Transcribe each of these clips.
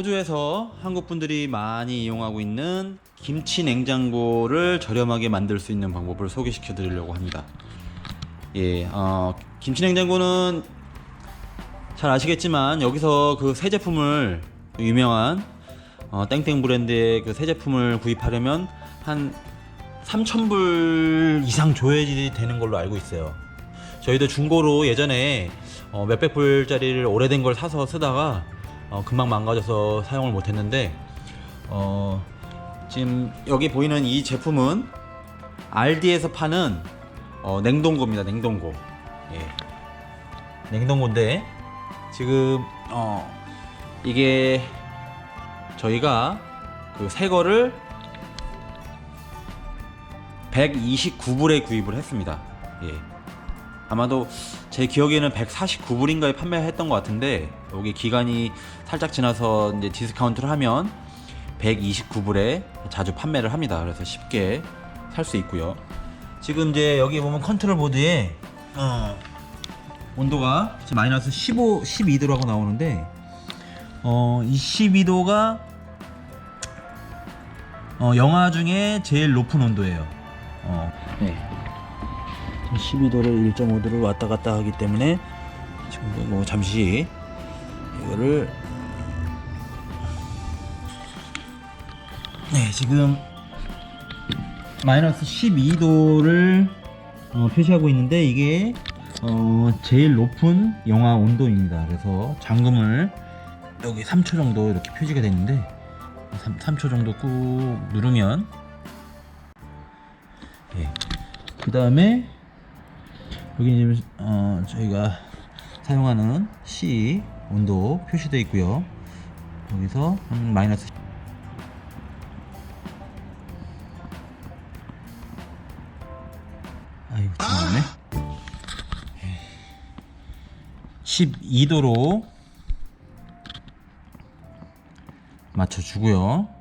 호주에서 한국 분들이 많이 이용하고 있는 김치 냉장고를 저렴하게 만들 수 있는 방법을 소개시켜 드리려고 합니다. 예, 어, 김치 냉장고는 잘 아시겠지만 여기서 그 새 제품을 유명한 어, 땡땡 브랜드의 그 새 제품을 구입하려면 한 3,000불 이상 줘야지 되는 걸로 알고 있어요. 저희도 중고로 예전에 어, 몇백 불짜리를 오래된 걸 사서 쓰다가 어, 금방 망가져서 사용을 못했는데 어, 지금 여기 보이는 이 제품은 알디에서 파는 어, 냉동고입니다. 냉동고. 예. 냉동고인데 지금 어, 이게 저희가 그 새 거를 129불에 구입을 했습니다. 예. 아마도 제 기억에는 149불인가에 판매했던 것 같은데 여기 기간이 살짝 지나서 이제 디스카운트를 하면 129불에 자주 판매를 합니다. 그래서 쉽게 살 수 있고요. 지금 이제 여기 보면 컨트롤 보드에 어, 온도가 마이너스 15, 12도라고 나오는데 어, 이 12도가 어, 영하 중에 제일 높은 온도예요. 어, 네. 12도를 1.5도를 왔다 갔다 하기 때문에 지금 뭐 잠시 이거를 네 지금 마이너스 12도를 어, 표시하고 있는데 이게 어, 제일 높은 영하 온도입니다. 그래서 잠금을 여기 3초 정도 이렇게 표시가 되는데 3, 3초 정도 꾹 누르면 예. 그 다음에 여기 지금 어, 저희가 사용하는 C 온도 표시되어 있고요. 여기서 한 마이너스 아이고 잠깐만요. 12도로 맞춰주고요.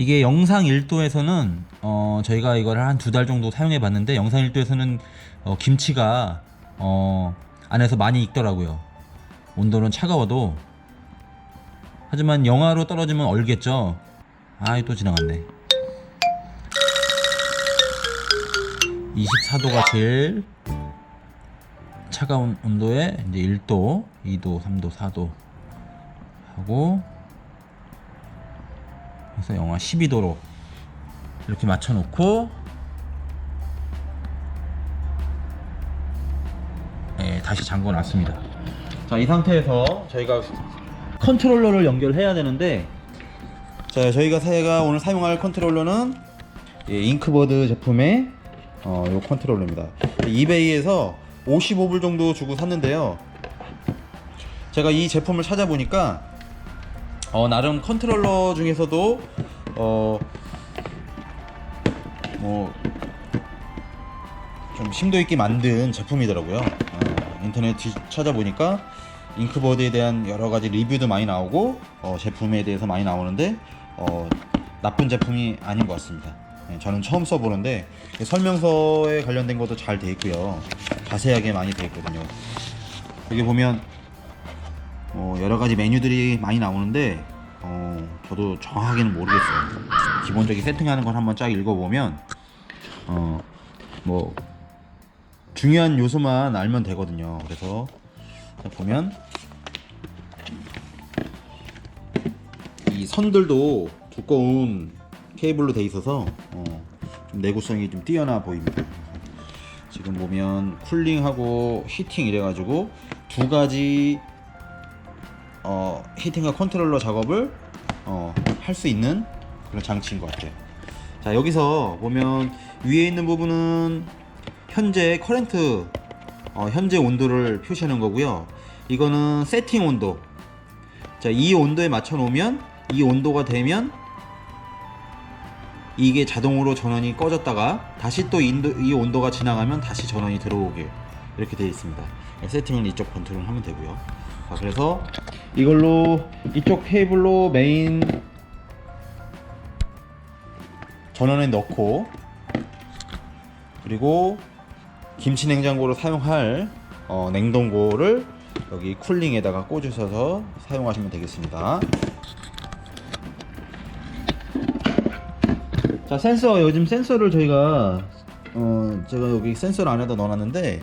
이게 영상 1도에서는 어, 저희가 이걸 한 두 달 정도 사용해 봤는데 영상 1도에서는 어, 김치가 어, 안에서 많이 익더라고요. 온도는 차가워도 하지만 영하로 떨어지면 얼겠죠. 아이 또 지나갔네. 24도가 제일 차가운 온도에 이제 1도, 2도, 3도, 4도 하고 그래서 영하 12도로 이렇게 맞춰 놓고 예, 다시 잠궈 놨습니다. 자, 이 상태에서 저희가 컨트롤러를 연결해야 되는데 자, 저희가 새가 오늘 사용할 컨트롤러는 예, 잉크버드 제품의 어, 요 컨트롤러입니다. 이베이에서 55불 정도 주고 샀는데요. 제가 이 제품을 찾아보니까 어, 나름 컨트롤러 중에서도 어, 뭐, 좀 심도 있게 만든 제품이더라고요. 어, 인터넷 뒤 찾아보니까 잉크보드에 대한 여러 가지 리뷰도 많이 나오고 어, 제품에 대해서 많이 나오는데 어, 나쁜 제품이 아닌 것 같습니다. 네, 저는 처음 써보는데 설명서에 관련된 것도 잘 돼 있고요. 자세하게 많이 돼 있거든요. 여기 보면 어, 여러 가지 메뉴들이 많이 나오는데 어, 저도 정확하게는 모르겠어요. 기본적인 세팅하는 걸 한번 쫙 읽어보면 어, 뭐 중요한 요소만 알면 되거든요. 그래서 보면 이 선들도 두꺼운 케이블로 돼 있어서 어, 좀 내구성이 좀 뛰어나 보입니다. 지금 보면 쿨링하고 히팅 이래가지고 두 가지 어, 히팅과 컨트롤러 작업을 어, 할 수 있는 그런 장치인 것 같아요. 자 여기서 보면 위에 있는 부분은 현재 커렌트 어, 현재 온도를 표시하는 거고요. 이거는 세팅 온도. 자이 온도에 맞춰 놓으면 이 온도가 되면 이게 자동으로 전원이 꺼졌다가 다시 또 이 온도가 지나가면 다시 전원이 들어오게 이렇게 되어 있습니다. 세팅은 이쪽 컨트롤 하면 되고요. 자, 그래서 이걸로 이쪽 케이블로 메인 전원에 넣고 그리고 김치 냉장고로 사용할 어, 냉동고를 여기 쿨링에다가 꽂으셔서 사용하시면 되겠습니다. 자 센서 요즘 센서를 저희가 어 제가 여기 센서를 안에다 넣어놨는데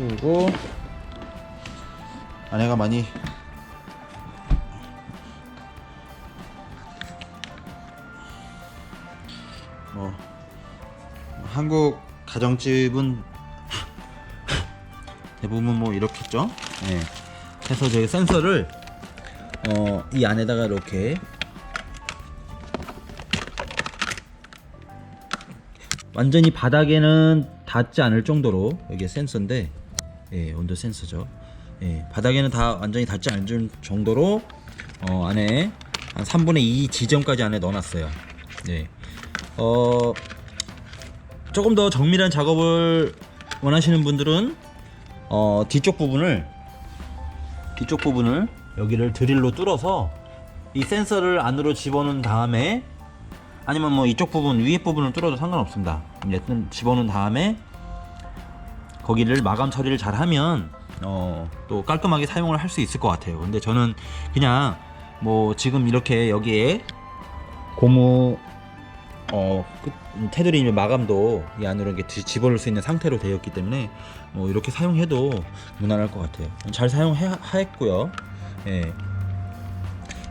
치우고 안에가 많이 뭐 한국 가정집은 대부분 뭐 이렇겠죠. 예. 그래서 저희 센서를 어, 이 안에다가 이렇게 완전히 바닥에는 닿지 않을 정도로 여기 센서인데 예, 온도 센서죠. 예, 바닥에는 다 완전히 닿지 않을 정도로 어, 안에 한 3분의 2 지점까지 안에 넣어놨어요. 네. 어, 조금 더 정밀한 작업을 원하시는 분들은 어, 뒤쪽 부분을 뒤쪽 부분을 여기를 드릴로 뚫어서 이 센서를 안으로 집어넣은 다음에 아니면 뭐 이쪽 부분 위에 부분을 뚫어도 상관없습니다. 여튼 집어넣은 다음에 거기를 마감 처리를 잘 하면 어, 또 깔끔하게 사용을 할 수 있을 것 같아요. 근데 저는 그냥 뭐 지금 이렇게 여기에 고무 어 끝- 테두리 마감도 이 안으로 이렇게 지- 집어넣을 수 있는 상태로 되었기 때문에 뭐 이렇게 사용해도 무난할 것 같아요. 잘 사용했고요. 예.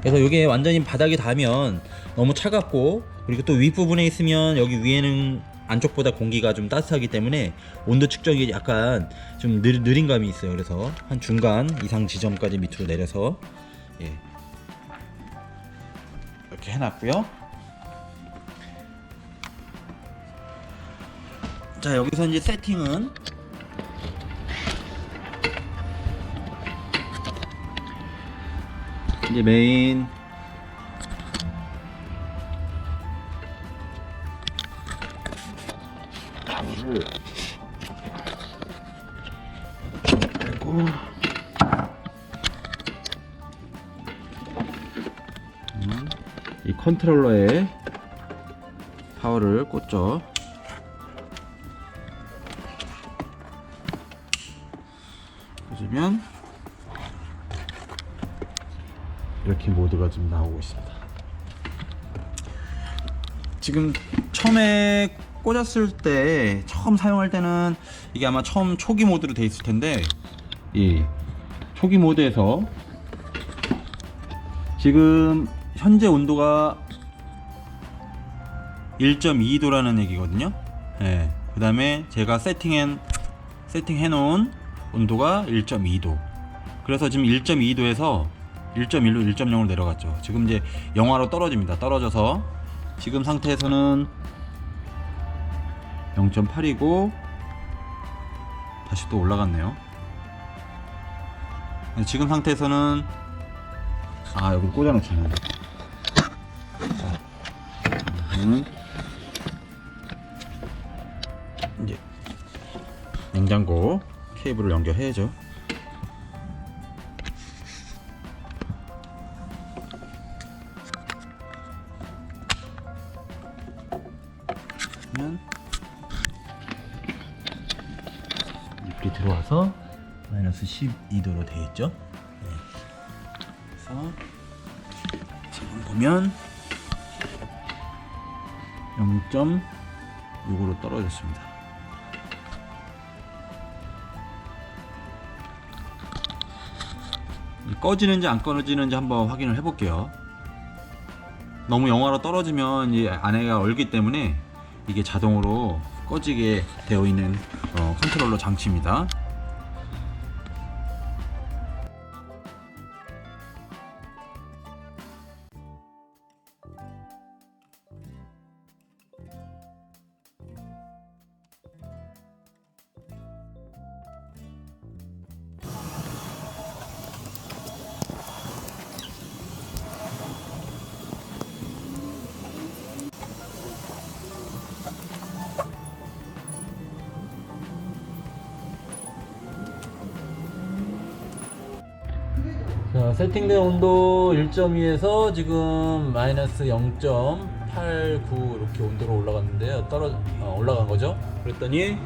그래서 이게 완전히 바닥에 닿으면 너무 차갑고 그리고 또 윗부분에 있으면 여기 위에는 안쪽보다 공기가 좀 따뜻하기 때문에 온도 측정이 약간 좀 느, 느린 감이 있어요. 그래서 한 중간 이상 지점까지 밑으로 내려서 예. 이렇게 해놨고요. 자 여기서 이제 세팅은 이제 메인 빼고 음, 이 컨트롤러에 파워를 꽂죠. 꽂으면 이렇게 모드가 좀 나오고 있습니다. 지금 처음에 꽂았을 때 처음 사용할 때는 이게 아마 처음 초기 모드로 돼 있을 텐데 이 초기 모드에서 지금 현재 온도가 1.2도라는 얘기거든요. 예. 그다음에 제가 세팅한 세팅해 놓은 온도가 1.2도. 그래서 지금 1.2도에서 1.1로 1.0으로 내려갔죠. 지금 이제 영하로 떨어집니다. 떨어져서 지금 상태에서는 0.8이고 다시 또 올라갔네요. 지금 상태에서는 아 여기 꽂아놓잖아요. 자, 음. 이제 냉장고 케이블을 연결해야죠. 그러면 들어와서 마이너스 12도로 되어 있죠. 네. 그래서 지금 보면 0.6으로 떨어졌습니다. 꺼지는지 안 꺼지는지 한번 확인을 해볼게요. 너무 영하로 떨어지면 이 안에가 얼기 때문에 이게 자동으로 꺼지게 되어 있는 어, 컨트롤러 장치입니다. 자, 세팅된 온도 1.2에서 지금 마이너스 0.8 8, 9 이렇게 온도로 올라갔는데요. 떨어 어, 올라간 거죠. 그랬더니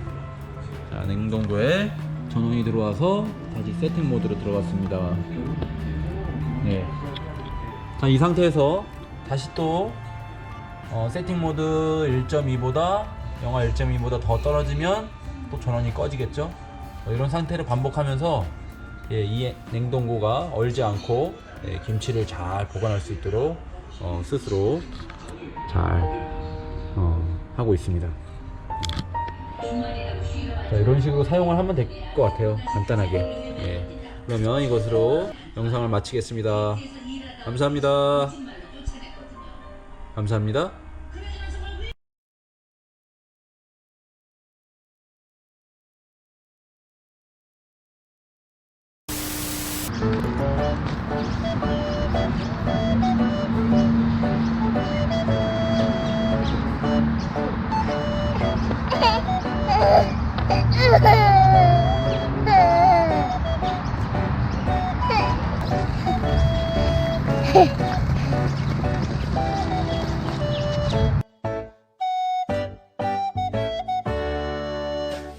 자, 냉동고에 전원이 들어와서 다시 세팅 모드로 들어갔습니다. 네. 자, 이 상태에서 다시 또 어, 세팅 모드 1.2보다 영하 1.2보다 더 떨어지면 또 전원이 꺼지겠죠. 어, 이런 상태를 반복하면서 예, 이 냉동고가 얼지 않고 예, 김치를 잘 보관할 수 있도록 어, 스스로 잘 어, 하고 있습니다. 자, 이런 식으로 사용을 하면 될 것 같아요. 간단하게. 예. 그러면 이것으로 영상을 마치겠습니다. 감사합니다. 감사합니다.